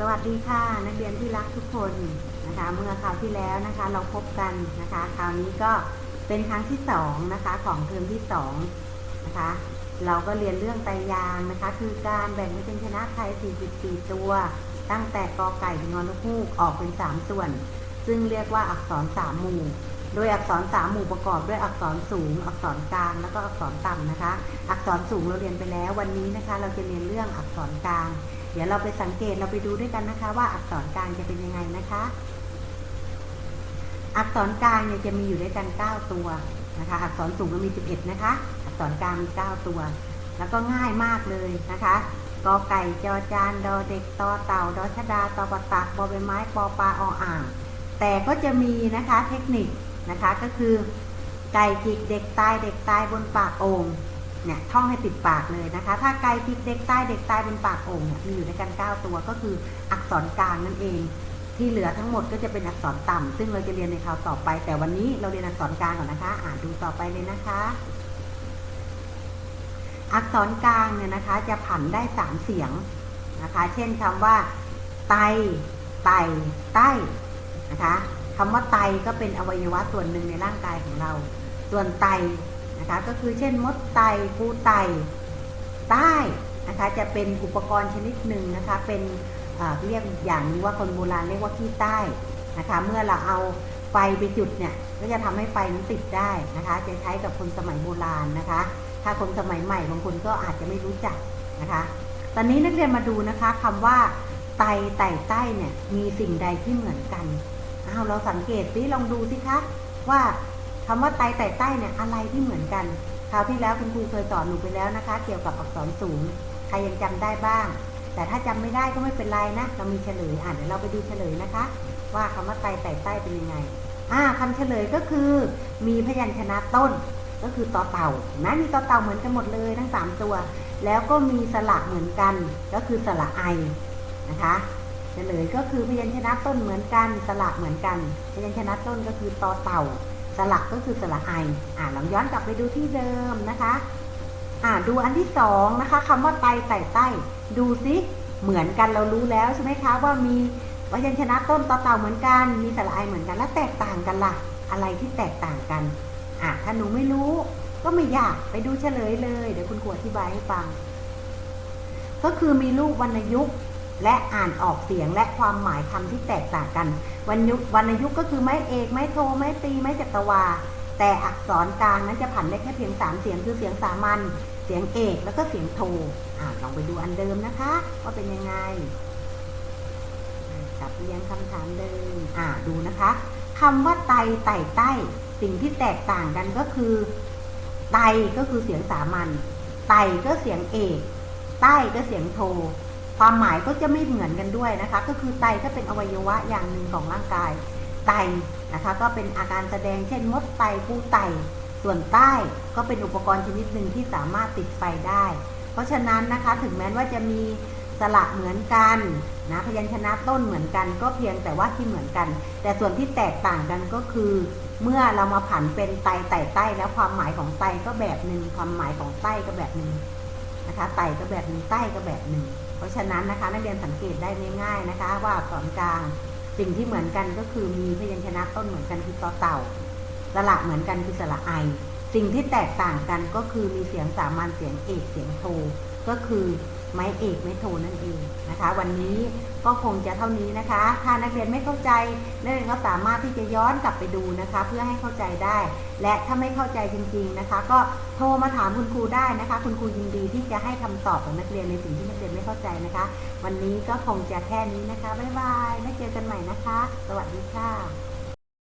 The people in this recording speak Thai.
สวัสดีค่ะ นักเรียนที่รักทุกคนนะคะ เมื่อคราวที่แล้วนะคะ เราพบกันนะคะ คราวนี้ก็เป็นครั้งที่สองนะคะของเทอมที่สองนะคะ เราก็เรียนเรื่องไตรยางนะคะ คือการแบ่งพยัญชนะไทย 44 ตัว ตั้งแต่กอไก่ถึงงอนฮูกออกเป็น 3 ส่วน ซึ่งเรียกว่าอักษรสามหมู่ โดยอักษรสามหมู่ประกอบด้วยอักษรสูง อักษรกลางแล้วก็อักษรต่ำนะคะ อักษรสูงเราเรียนไปแล้ววันนี้นะคะ เราจะเรียนเรื่องอักษรกลาง เดี๋ยวเราไปสังเกตเราไปดูด้วยกันนะคะ ว่าอักษรกลางจะเป็นยังไงนะคะ อักษรกลางเนี่ยจะมีอยู่ด้วยกัน 9 ตัวนะคะ อักษรสูงมันมี 11 นะคะ อักษรกลางมี 9 ตัว แล้วก็ง่ายมากเลยนะคะกอไก่จอจานดอเด็กตอเต่าดอชดาตอปตักบอใบไม้ปอปลาออ่าง แต่ก็จะมีนะคะเทคนิคนะคะก็คือไก่จิกเด็กตายเด็กตายบนปากโอ่ง เนี่ยท่องให้ติดปากเลยนะคะ ถ้าไก่จิกเด็กใตายเด็กใตายบนปากโอ่งเนี่ยมีอยู่ด้วยกัน 9 ตัวก็คืออักษรกลางนั่นเอง ที่เหลือทั้งหมดก็จะเป็นอักษรต่ำซึ่งเราจะเรียนในคราวต่อไป แต่วันนี้เราเรียนอักษรกลางก่อนนะคะ อ่านดูต่อไปเลยนะคะ อักษรกลางเนี่ยนะคะ จะผันได้สามเสียงนะคะ เช่นคำว่า ไตไตใต้นะคะคำว่าไตก็เป็นอวัยวะส่วนหนึ่งในร่างกายของเรา ส่วนไต นะคะก็คือเช่นมดไตปูไตใต้นะคะจะเป็นอุปกรณ์ชนิดหนึ่งนะคะเป็นเรียกอย่างนึงว่าคนโบราณเรียกว่าขี้ใต้นะคะเมื่อเราเอาไฟไปจุดเนี่ยก็จะทำให้ไฟนั้นติดได้นะคะ จะใช้กับคนสมัยโบราณนะคะ ถ้าคนสมัยใหม่บางคนก็อาจจะไม่รู้จักนะคะ ตอนนี้นักเรียนมาดูนะคะคำว่าไตไตใต้เนี่ยมีสิ่งใดที่เหมือนกันอ้าวเราสังเกตสิลองดูสิคะว่า คำว่าไตไต่ใต้เนี่ยอะไรที่เหมือนกันคราวที่แล้วคุณครูเคยสอนหนูไปแล้วนะคะ เกี่ยวกับอักษรสูงใครยังจำได้บ้าง แต่ถ้าจำไม่ได้ก็ไม่เป็นไรนะเรามีเฉลยอ่านเดี๋ยวเราไปดูเฉลยนะคะ ว่าคำว่าไตไต่ใต้เป็นยังไงอ่าคำเฉลยก็คือ มีพยัญชนะต้น ก็คือต่อเต่านะมีต่อเต่าเหมือนกันหมดเลยทั้งสามตัว แล้วก็มีสระเหมือนกัน ก็คือสระไอนะคะเฉลยก็คือพยัญชนะต้นเหมือนกันสระเหมือนกัน พยัญชนะต้นก็คือต่อเต่า สระก็คือสระไออ่าลองย้อนกลับไปดูที่เดิมนะคะอ่าดูอันที่สองนะคะคำว่าไตไต่ใต้ ดูซิเหมือนกันเรารู้แล้วใช่ไหมคะว่ามีพยัญชนะต้นต่อเต่าเหมือนกัน มีสระไอเหมือนกันแล้วแตกต่างกันล่ะ อะไรที่แตกต่างกันอะถ้าหนูไม่รู้ ก็ไม่ยากไปดูเฉลยเลย เดี๋ยวคุณครูอธิบายให้ฟัง ก็คือมีรูปวรรณยุกต์ และอ่านออกเสียงและความหมายคำที่แตกต่างกันวรรณยุกวรรณยุกก็คือไม้เอกไม้โทไม้ตีไม้จัตวา แต่อักษรกลางนั้นจะผันได้แค่เพียงสามเสียงคือเสียงสามัญเสียงเอกแล้วก็เสียงโทอ่าลองไปดูอันเดิมนะคะว่าเป็นยังไงกลับเรียงคำถามเดิมอ่าดูนะคะคำว่าไตไต่ใต้ สิ่งที่แตกต่างกันก็คือ ไตก็คือเสียงสามัญไตก็เสียงเอก ใต้ก็เสียงโท ความหมายก็จะไม่เหมือนกันด้วยนะคะ ก็คือไตก็เป็นอวัยวะอย่างหนึ่งของร่างกาย ไตนะคะ ก็เป็นอาการแสดงเช่นมดไตผู้ไต ส่วนใต้ก็เป็นอุปกรณ์ชนิดหนึ่งที่สามารถติดไฟได้ เพราะฉะนั้นนะคะถึงแม้ว่าจะมีสระเหมือนกันนะพยัญชนะต้นเหมือนกันก็เพียงแต่ว่าที่เหมือนกัน แต่ส่วนที่แตกต่างกันก็คือ เมื่อเรามาผันเป็นไตไต่ใต้แล้วความหมายของไตก็แบบหนึ่งความหมายของใต้ก็แบบหนึ่งนะคะไตก็แบบหนึ่งใต้ก็แบบหนึ่ง เพราะฉะนั้นนะคะนักเรียนสังเกตได้ง่ายๆนะคะ ว่าอักษรกลางสิ่งที่เหมือนกันก็คือมีพยัญชนะต้นเหมือนกันคือต่อเต่าสระเหมือนกันคือสระไอ สิ่งที่แตกต่างกันก็คือมีเสียงสามัญเสียงเอกเสียงโท ก็คือ ไม้เอกไม้โทนั่นเองนะคะ วันนี้ก็คงจะเท่านี้นะคะ ถ้านักเรียนไม่เข้าใจนักเรียนก็สามารถที่จะย้อนกลับไปดูนะคะ เพื่อให้เข้าใจได้ และถ้าไม่เข้าใจจริง ๆนะคะ ก็โทรมาถามคุณครูได้นะคะ คุณครูยินดีที่จะให้คำตอบของนักเรียนในสิ่งที่นักเรียนไม่เข้าใจนะคะ วันนี้ก็คงจะแค่นี้นะคะบ๊ายบายแล้วเจอกันใหม่นะคะ สวัสดีค่ะ